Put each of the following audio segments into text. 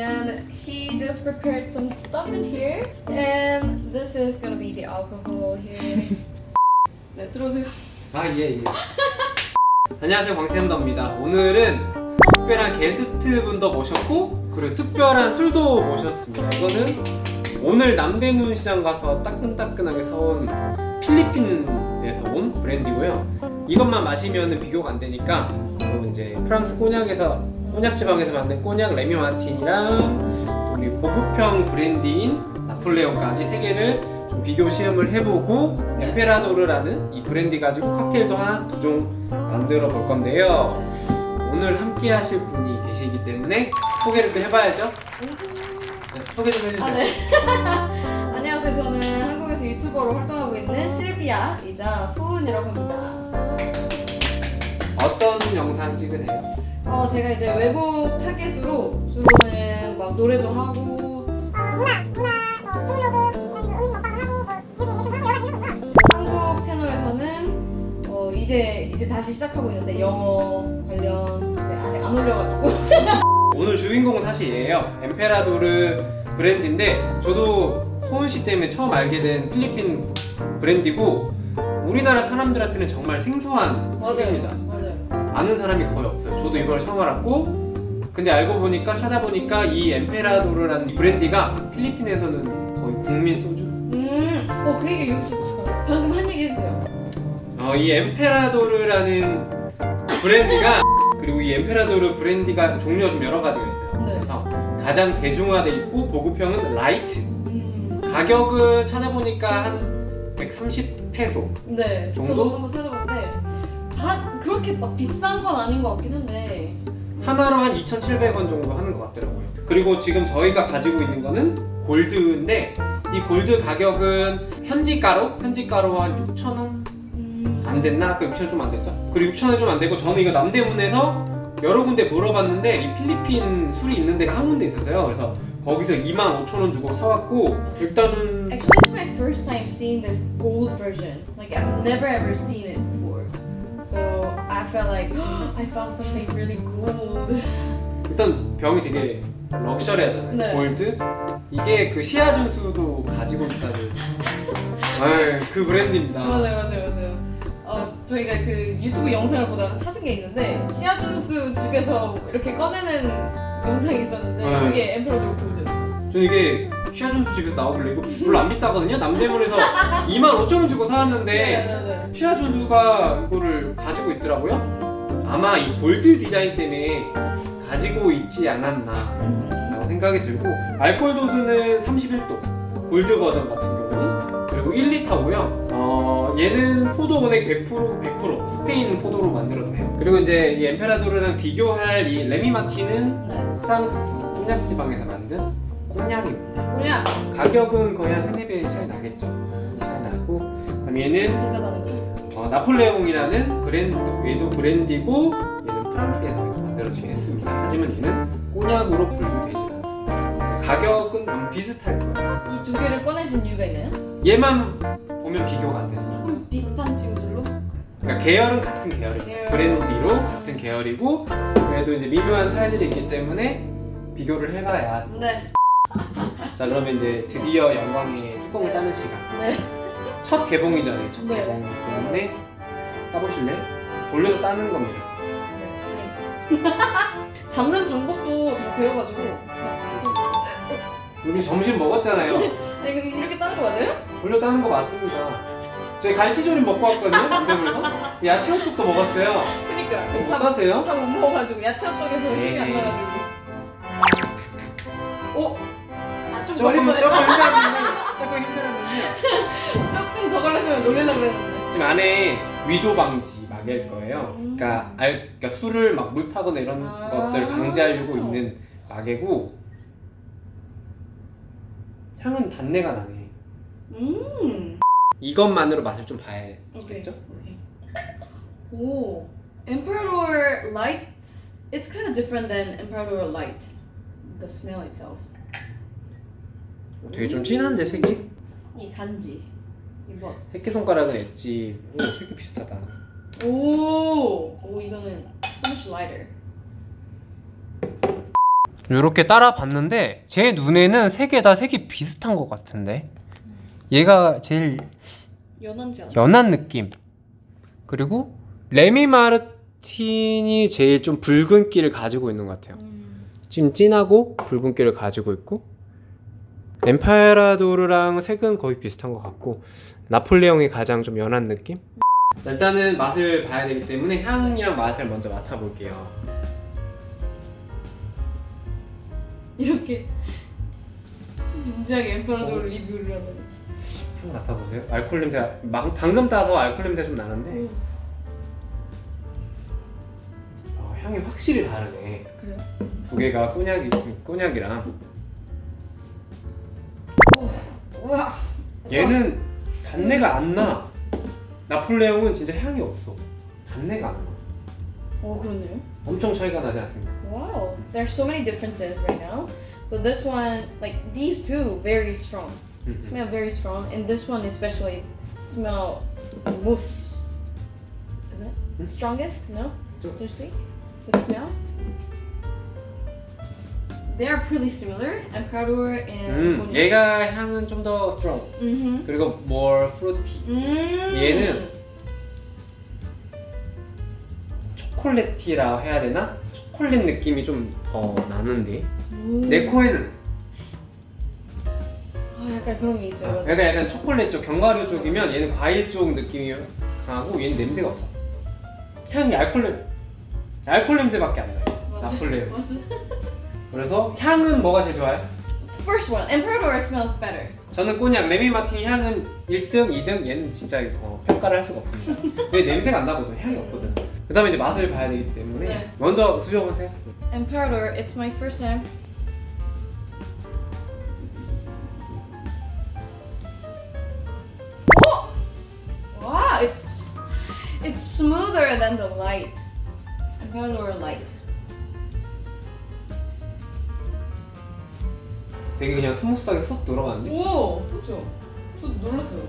and he just prepared some stuff in here, and this is gonna be the alcohol here. 네, 들어오세요. 아, 예, 예. 안녕하세요, 광태현더입니다. 오늘은 특별한 게스트 분도 모셨고, 그리고 특별한 술도 모셨습니다. 이거는 오늘 남대문 시장 가서 따끈따끈하게 사온 필리핀에서 온 브랜디고요. 이것만 마시면 비교가 안 되니까, 그리고 이제 프랑스 꼬냑에서, 꼬냑 지방에서 만든 꼬냑 레미 마틴이랑 우리 보급형 브랜디인 나폴레옹까지 세 개를 좀 비교 시음을 해보고 엠페라도르라는 이 브랜디 가지고 칵테일도 하나 두 종 만들어 볼 건데요. 오늘 함께 하실 분이 계시기 때문에 소개를 또 해봐야죠. 네, 소개 좀 해주세요. 아, 네. 안녕하세요. 저는 한국에서 유튜버로 활동하고 있는 실비아이자 소은이라고 합니다. 어떤 영상 찍으세요? 어, 제가 이제 외국 타겟으로 주로는 막 노래도 하고 한국 채널에서는 어, 이제 이제 다시 시작하고 있는데 영어 관련 네, 아직 안 올려가지고 오늘 주인공은 사실 얘예요. 엠페라도르 브랜드인데 저도 소은 씨 때문에 처음 알게 된 필리핀 브랜디고 우리나라 사람들한테는 정말 생소한 술입니다. 아는 사람이 거의 없어요. 저도 이걸 처음 알았고 근데 알고 보니까 찾아보니까 이 엠페라도르라는 이 브랜디가 필리핀에서는 거의 국민 소주. 음, 어, 그 얘기 여기서 듣고 싶어요. 방금 한 얘기 해주세요. 어, 이 엠페라도르라는 브랜디가 그리고 이 엠페라도르 브랜디가 종류가 좀 여러 가지가 있어요. 네. 그래서 가장 대중화돼 있고 보급형은 라이트. 음, 가격은 찾아보니까 한 130페소. 네. 정도? 저도 한번 찾아봤는데 다 그렇게 막 비싼 건 아닌 것 같긴 한데 하나로 한 2,700원 정도 하는 것 같더라고요. 그리고 지금 저희가 가지고 있는 거는 골드인데 이 골드 가격은 현지가로 현지가로 한 6,000원 음, 안 됐나? 그 6,000원 좀 안 됐죠? 그리고 6,000원 좀 안 되고 저는 이거 남대문에서 여러 군데 물어봤는데 이 필리핀 술이 있는 데가 한 군데 있었어요. 그래서 거기서 25,000원 주고 사왔고 일단은 Actually, it's my first time seeing this gold version. Like I've never ever seen it. So I felt like I found something really gold. 일단 병이 되게 럭셔리하잖아요. 네. 골드. 이게 그 시아 준수도 가지고 있다는 아유, 그 브랜드입니다. 맞아요, 맞아요, 맞아요. 어, 저희가 그 유튜브 영상을 보다가 찾은 게 있는데 시아 준수 집에서 이렇게 꺼내는 영상이 있었는데 네. 그게 엠페러드 골드. 저는 이게 시아준수 집에서 나오길래 이거 별로 안 비싸거든요. 남대문에서 25,000원 주고 사왔는데 네, 네, 네. 시아준수가 이거를 가지고 있더라고요. 아마 이 골드 디자인 때문에 가지고 있지 않았나 라고 생각이 들고 알코올 도수는 31도 골드 버전 같은 경우는 그리고 1리터고요 어, 얘는 포도 원액 100% 100% 스페인 포도로 만들어져요 그리고 이제 이 엠페라도르랑 비교할 이 레미 마티는 네. 프랑스 꼬냑 지방에서 만든 꼬냑입니다 뭐냐? 가격은 거의 한 3, 4배 차이 나겠죠 차이 나고 그다음 얘는 비싸다는 게. 어, 나폴레옹이라는 브랜드 얘도 브랜디고 얘는 프랑스에서 만들어지긴 했습니다. 하지만 얘는 꼬냑으로 분류되지 않습니다. 가격은 아마 비슷할 거예요. 이 두 개를 꺼내신 이유가 있나요? 얘만 보면 비교가 안 되죠. 조금 비슷한 친구들로? 그러니까 계열은 같은 계열이에요. 계열. 브랜디로 같은 계열이고 그래도 이제 미묘한 차이들이 있기 때문에 비교를 해봐야. 네. 자 그러면 이제 드디어 영광의 뚜껑을 따는 시간. 네. 첫 개봉이잖아요. 첫 네. 개봉이기 때문에 따보실래 요? 돌려서 따는 겁니다. 잡는 방법도 다 배워가지고 우리 점심 먹었잖아요. 아, 이거 이렇게 따는 거 맞아요? 돌려 따는 거 맞습니다. 저희 갈치조림 먹고 왔거든요, 남대문에서. 야채 호떡도 먹었어요. 그러니까 못 다, 따세요? 다못 먹어가지고 야채 호떡에서 힘이 안 네. 나가지고 오! 조금, 조금 힘들었는데, 조금 힘들었는데. 조금 더 걸렸으면 놀리려고 그랬는데 지금 안에 위조 방지 막일 거예요. 그러니까, 알, 그러니까 술을 막 물 타거나 이런 아. 것들 방지하려고 있는 마개고 향은 단내가 나네. 음 이것만으로 맛을 좀 봐야겠죠? 오케이 오 Emperor Light It's kind of different than Emperor Light The smell itself 되게 좀 진한데 색이? 이 간지 이거 새끼손가락은 엣지. 오, 색이 비슷하다. 오, 오 이거는 so much lighter 이렇게 따라 봤는데 제 눈에는 세 개 다 색이 비슷한 것 같은데 얘가 제일 연한지 않아? 연한 느낌 그리고 레미 마르틴이 제일 좀 붉은기를 가지고 있는 것 같아요 음. 좀 진하고 붉은기를 가지고 있고 엠파라도르랑 색은 거의 비슷한 것 같고 나폴레옹이 가장 좀 연한 느낌? 일단은 맛을 봐야 되기 때문에 향이랑 맛을 먼저 맡아볼게요. 이렇게 진지하게 엠퍼라도를 리뷰를 하다니. 향 맡아보세요. 알코올 냄새가 막- 방금 따서 알코올 냄새 좀 나는데? 어, 향이 확실히 다르네. 그래요? 두 개가 꼬냑이, 꼬냑이랑 우와. 얘는 단내가 안 나. 나폴레옹은 진짜 향이 없어. 단내가 안 나. 어 그렇네요. 엄청 차이가 나지 않습니까? Wow, there's so many differences right now. So this one, like these two, very strong. 음, 음. Smell very strong, and this one especially smell mousse. Is it Hmm? strongest? No, 진짜 you see the smell. They are pretty similar, Emperador and 음. 얘가 향은 좀 더 strong. Mm-hmm. 그리고 more fruity. Mm. 얘는 초콜릿이라 해야 되나? 초콜릿 느낌이 좀더 나는데 오. 내 코에는 아 약간 그런 게 있어요. 맞아. 약간 약간 초콜릿 쪽 견과류 쪽이면 얘는 과일 쪽 느낌이 강하고 얘는 냄새가 없어. 향이 알콜 냄 알콜 냄새밖에 안 나요. 맞아. 나폴레옹. 맞아. 그래서 향은 뭐가 제일 좋아요? First one, Emperador smells better. 저는 꼬냑 레미 마틴 향은 1등, 2등 얘는 진짜 어, 평가를 할 수가 없습니다. 왜 냄새가 안 나거든, 향이 없거든. 그다음에 이제 맛을 봐야 되기 때문에 네. 먼저 드셔보세요. Emperador, it's my first time. Oh! Wow, it's it's smoother than the light. Emperador light. 되게 그냥 스무스하게 쏙 들어가는데 오, 그렇죠. 저 놀랐어요.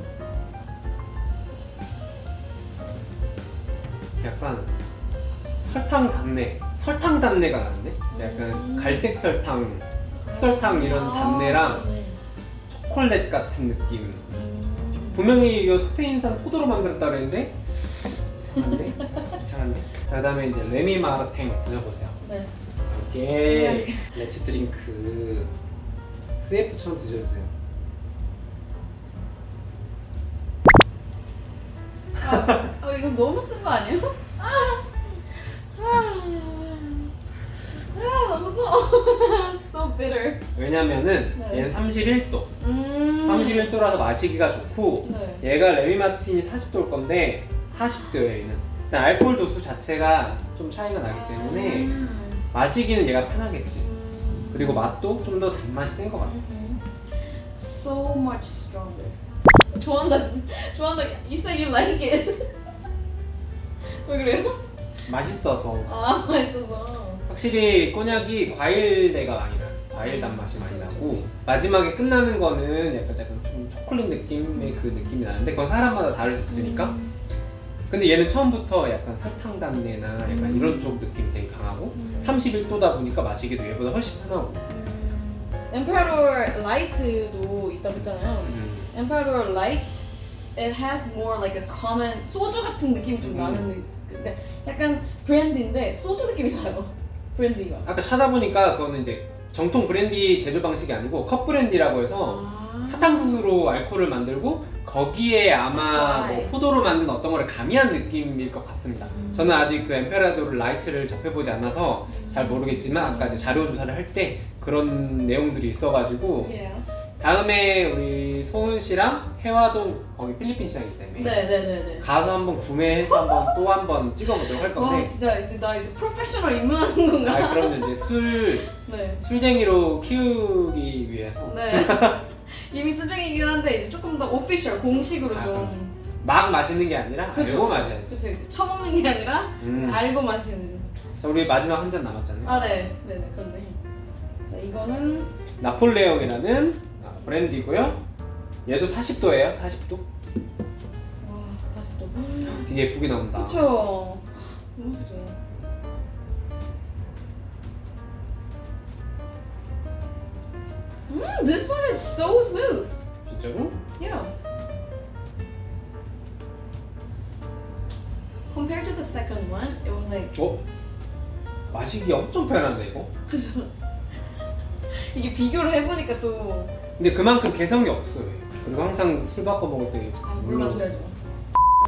약간 설탕 단내, 설탕 단내가 나는데 약간 음. 갈색 설탕, 설탕 이런 단내랑 네. 초콜릿 같은 느낌. 음. 분명히 이거 스페인산 포도로 만들었다 그랬는데 이상한데? 이상한데? 자 그다음에 이제 레미 마르탱 드셔보세요. 네. 이게 레츠 드링크 CF처럼 드셔주세요. 아, 아, 이거 너무 쓴 거 아니에요? 아, 아, 아, 너무 써. so bitter. 왜냐면은 네. 얘는 31도, 음. 31도라서 마시기가 좋고 네. 얘가 레미 마틴이 40도일 건데 40도예요 얘는. 일단 알코올 도수 자체가 좀 차이가 나기 때문에 음. 마시기는 얘가 편하겠지. 음. 그리고 맛도 좀 더 단맛이 센 것 같아. 음. So much stronger. 좋아한다. 좋아한다. You say you like it. 왜 그래요? 맛있어서 아, 맛있어서. 확실히 꼬냑이 과일내가 많이 나요. 과일 단맛이 많이 나고 마지막에 끝나는 거는 약간 약간 좀 초콜릿 느낌의 그 느낌이 나는데 그건 사람마다 다를 수 있으니까. 음. 근데 얘는 처음부터 약간 설탕 단내나 약간 음. 이런 쪽 느낌이 되게 강하고 음. 31도다 보니까 마시기도 얘보다 훨씬 편하고. 음. Emperador Light도 있다고 했잖아요. 음. Emperador Light, it has more like a common 소주 같은 느낌이 좀 음. 나는 느- 근데 약간 브랜드인데 소주 느낌이 나요. 브랜디가. 아까 찾아보니까 그거는 이제 정통 브랜디 제조 방식이 아니고 컵 브랜디라고 해서 아. 사탕수수로 알코올을 만들고 거기에 아마 That's 뭐. 포도로 만든 어떤 거를 가미한 느낌일 것 같습니다. 음. 저는 아직 그 엠페라도르 라이트를 접해보지 않아서 잘 모르겠지만 아까 이제 자료 조사를 할 때 그런 내용들이 있어가지고 Yeah. 다음에 우리 소은 씨랑 해화동 거기 필리핀 시장이기 때문에 네네네네. 가서 한번 구매해서 한번 또 한번 찍어보도록 할 와 건데 진짜 이제 나 이제 프로페셔널 입문하는 건가? 아 그러면 이제 술 네. 술쟁이로 키우기 위해서 네. 이미 수정이긴 한데 이제 조금 더 오피셜 공식으로 아, 좀. 막 마시는 게 아니라 알고 마셔야지. 그쵸. 처먹는 게 아니라 음. 알고 마시는. 자 우리 마지막 한 잔 남았잖아요. 아 네. 네네 그렇네. 네, 이거는 나폴레옹이라는 아, 브랜디고요. 얘도 40도예요. 40도. 와 40도. 되게 예쁘게 나온다. 그쵸. 너무 예쁘죠. Mm, this one is so smooth. 진짜로? Yeah. Compared to the second one, it was like 어? 마시기 엄청 편한데 이거? 이게 비교를 해보니까 또 근데 그만큼 개성이 없어요. 그리고 항상 술 바꿔 먹을 때 아, 물 마셔야죠.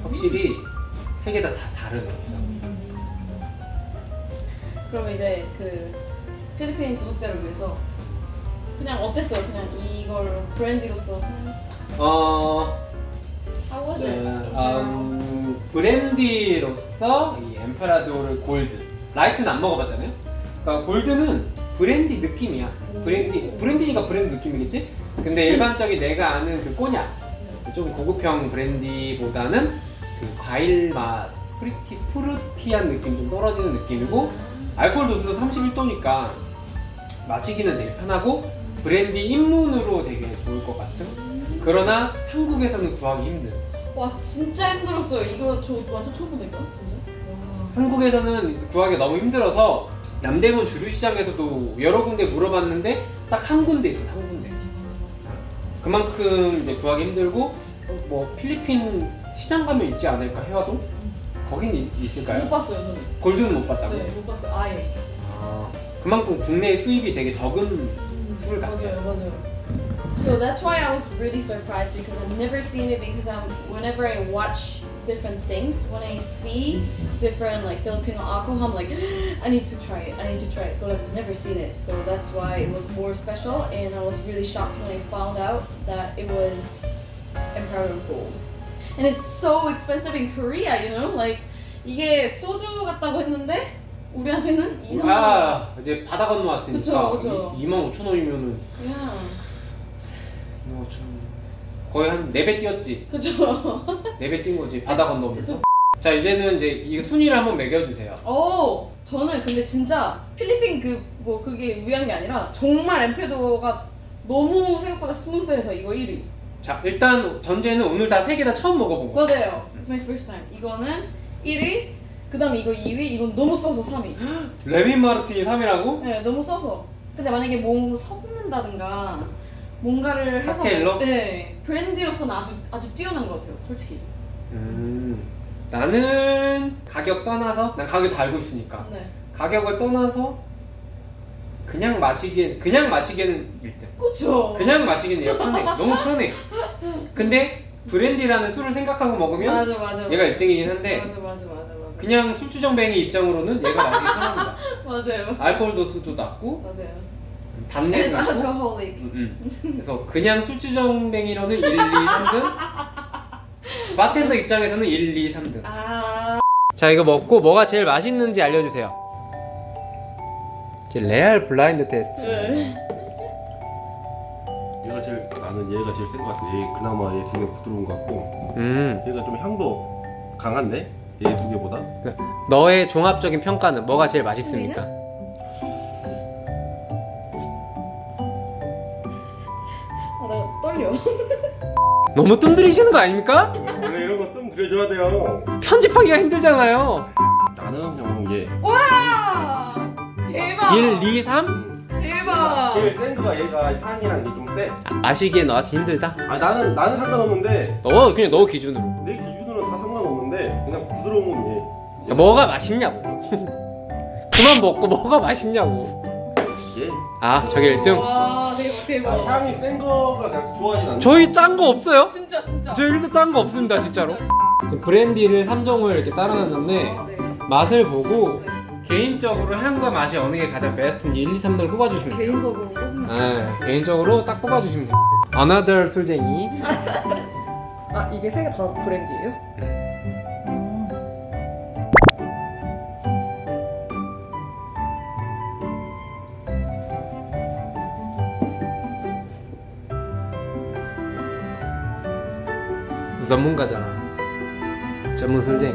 확실히 세개다 다르네. 그럼 이제 그 필리핀 구독자를 위해서 그냥 어땠어요? 그냥 이걸 브랜디로서 어, How was 자, it? 음, 브랜디로서 이 엠파라도를 골드. 라이트는 안 먹어봤잖아요. 그러니까 골드는 브랜디 느낌이야. 브랜디 브랜디니까 브랜드 느낌이겠지? 근데 일반적인 내가 아는 그 꼬냑 좀 고급형 브랜디보다는 그 과일 맛 프리티 프루티한 느낌 좀 떨어지는 느낌이고 알코올 도수도 31도니까 마시기는 되게 편하고 브랜디 입문으로 되게 좋을 것 같은 그러나 한국에서는 구하기 힘든 와 진짜 힘들었어요. 이거 저 완전 처음 보니까 진짜. 와. 한국에서는 구하기 너무 힘들어서 남대문 주류시장에서도 여러 군데 물어봤는데 딱 한 군데 있어 한 군데 그만큼 이제 구하기 힘들고 어, 뭐 필리핀 시장 가면 있지 않을까 해와도 거긴 있, 못 있을까요? 봤어요 저는. 골드는 못 봤다고? 네, 못 봤어요. 아예. 아, 그만큼 국내 수입이 되게 적은 술 같아요. 맞아요, 맞아요. So that's why I was really surprised because I've never seen it because um whenever I watch different things, when I see different like Filipino alcohol, I'm like I need to try it, I need to try it, but I've never seen it. So that's why it was more special and I was really shocked when I found out that it was Imperial Gold. And it's so expensive in Korea, you know? Like 이게 소주 같다고 했는데 우리한테는 2, 3만 원. 아 이제 바다 건너왔으니까 그쵸, 그쵸. 2만 5천 원이면은 Yeah. 2만 5천 원 거의 한 4배 뛰었지 그죠? 4배 뛴 거지 바다 그쵸, 건너면서 자 이제는 이제 이 순위를 한번 매겨주세요 오, 저는 근데 진짜 필리핀 그 뭐 그게 위한 게 아니라 정말 엠페도가 너무 생각보다 스무스해서 이거 1위. 자 일단 전제는 오늘 다 세 개 다 처음 먹어본 거 맞아요. It's my first time. 이거는 1위. 그다음에 이거 2위. 이건 너무 써서 3위. 레빈 마르티니 3이라고? 네, 너무 써서. 근데 만약에 뭐 섞는다든가 뭔가를 해서 칵테일로? 네, 브랜디로서는 아주 아주 뛰어난 것 같아요. 솔직히. 음 나는 가격 떠나서 난 가격 다 알고 있으니까 네. 가격을 떠나서 그냥 마시기엔 그냥 마시기에는 1등 그렇죠. 그냥 마시기는 얘가 편해 너무 편해 근데 브랜디라는 술을 생각하고 먹으면 맞아 맞아. 얘가 1등이긴 한데 맞아 맞아 맞아 맞아. 그냥 술주정뱅이 입장으로는 얘가 마시기 편합니다 맞아요. 알코올 도수도 낮고 맞아요. 단내도 It's 낮고 alcoholic. 음, 음. 그래서 그냥 술주정뱅이로는 1, 2, 3등 바텐더 입장에서는 1, 2, 3등 아. 자 이거 먹고 뭐가 제일 맛있는지 알려주세요 이게 레알 블라인드 테스트 네. 얘가 제일 나는 얘가 제일 센 것 같아. 얘 그나마 얘 두 개 부드러운 것 같고 음 얘가 좀 향도 강한데 얘 두 개보다 너의 종합적인 평가는 뭐가 제일 맛있습니까? 아, 나 떨려. 너무 뜸 들이시는 거 아닙니까? 원래 이런 거 뜸 들여줘야 돼요. 편집하기가 힘들잖아요 나는 그냥 얘. 와! 대박! 1, 2, 3? 음. 대박! 제일 센 거가 얘가 향이랑 이게 좀 세. 아, 마시기에 너한테 힘들다? 아 나는 나는 상관없는데 너 그냥 너 기준으로 내 기 상관없는데 그냥 부드러운 건 얘. 야, 뭐가 맛있냐고 그만 먹고 뭐가 맛있냐고 얘. 아 저게 1등? 와, 대박, 아, 대박. 향이 센 거가 그렇게 좋아하진 않는데. 저희 짠 거 없어요? 진짜, 진짜. 저희 1도 짠 거 없습니다 진짜로 지금 브랜디를 3종을 이렇게 따라 놨는데 아, 네. 맛을 보고 개인적으로 향과 맛이 어느 게 가장 베스트인지 1, 2, 3등을 뽑아주시면 돼요 개인적으로 꼽는 네, 개인적으로 딱 뽑아주시면 돼요 Another 술쟁이 아 이게 세 개 다 브랜드예요? 전문가잖아 전문 술쟁이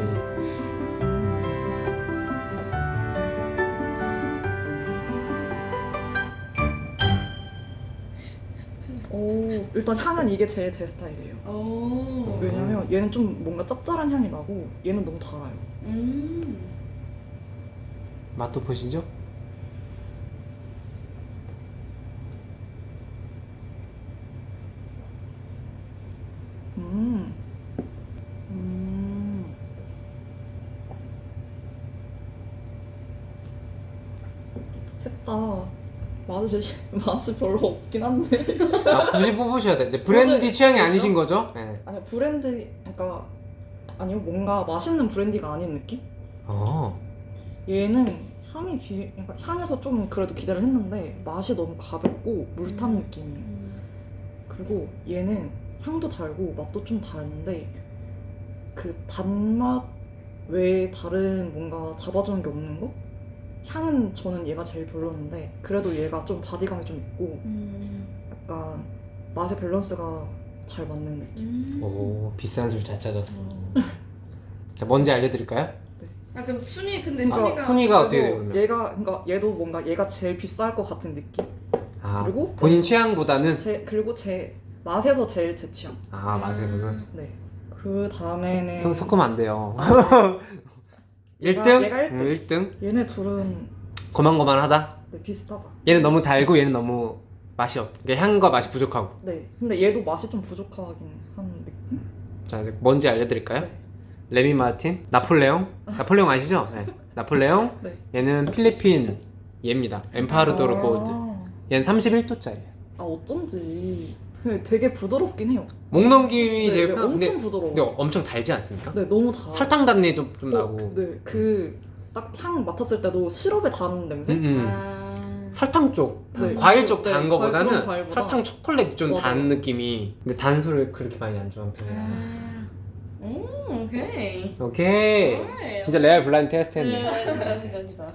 오 일단 향은 이게 제일 제 스타일이에요. 오. 왜냐면 얘는 좀 뭔가 짭짤한 향이 나고 얘는 너무 달아요. 음. 맛도 보시죠 아 맛은 제 마스 별로 없긴 한데. 아, 굳이 뽑으셔야 돼. 이제 브랜디 취향이 아니신 거죠? 네. 아니 브랜드 그러니까 아니요 뭔가 맛있는 브랜디가 아닌 느낌? 어. 얘는 향이 비 그러니까 향에서 좀 그래도 기대를 했는데 맛이 너무 가볍고 물탄 음. 느낌이에요. 음. 그리고 얘는 향도 달고 맛도 좀 다른데 그 단맛 외에 다른 뭔가 잡아주는 게 없는 거? 향은 저는 얘가 제일 별로인데 그래도 얘가 좀 바디감이 좀 있고 음. 약간 맛의 밸런스가 잘 맞는 느낌. 음. 오 비싼 술 잘 찾았어. 음. 자 뭔지 알려드릴까요? 아 그럼 순위 근데 순위가 순위가 어떻게 돼요 그러면? 얘가 그러니까 얘도 뭔가 얘가 제일 비쌀 것 같은 느낌. 아 그리고 본인 취향보다는 제 그리고 제 맛에서 제일 제 취향. 아 맛에서는 네. 그 다음에는 섞으면 안 돼요. 1등? 얘가 1등. 1등? 어, 얘네 둘은 고만고만하다. 네, 비슷하다. 얘는 너무 달고 얘는 너무 맛이 없. 그러니까 향과 맛이 부족하고. 네. 근데 얘도 맛이 좀 부족하긴 한 느낌? 자, 이제 뭔지 알려드릴까요? 네. 레미 마틴, 나폴레옹. 나폴레옹 아시죠? 네. 나폴레옹. 네. 얘는 필리핀 얘입니다. 엠파르도르 아. 골드. 얘는 31도짜리예요. 아 어쩐지 네, 되게 부드럽긴 해요. 목넘김이 네, 네, 제일 편한 엄청 네. 근데, 부드러워. 근데 엄청 달지 않습니까? 네, 너무 달. 설탕 단내 좀, 좀 어, 나고. 네, 그 딱 향 맡았을 때도 시럽의 단 냄새? 음, 음. 아... 설탕 쪽, 네, 음, 과일 쪽 단 거보다는 과일, 설탕 초콜릿 좀 단 느낌이. 근데 단수를 그렇게 많이 안 좋아하는 편이에요. 아... 오, 오케이. 오케이. 오케이. 진짜 레알 블라인 테스트 했네. 네, 진짜 진짜 진짜.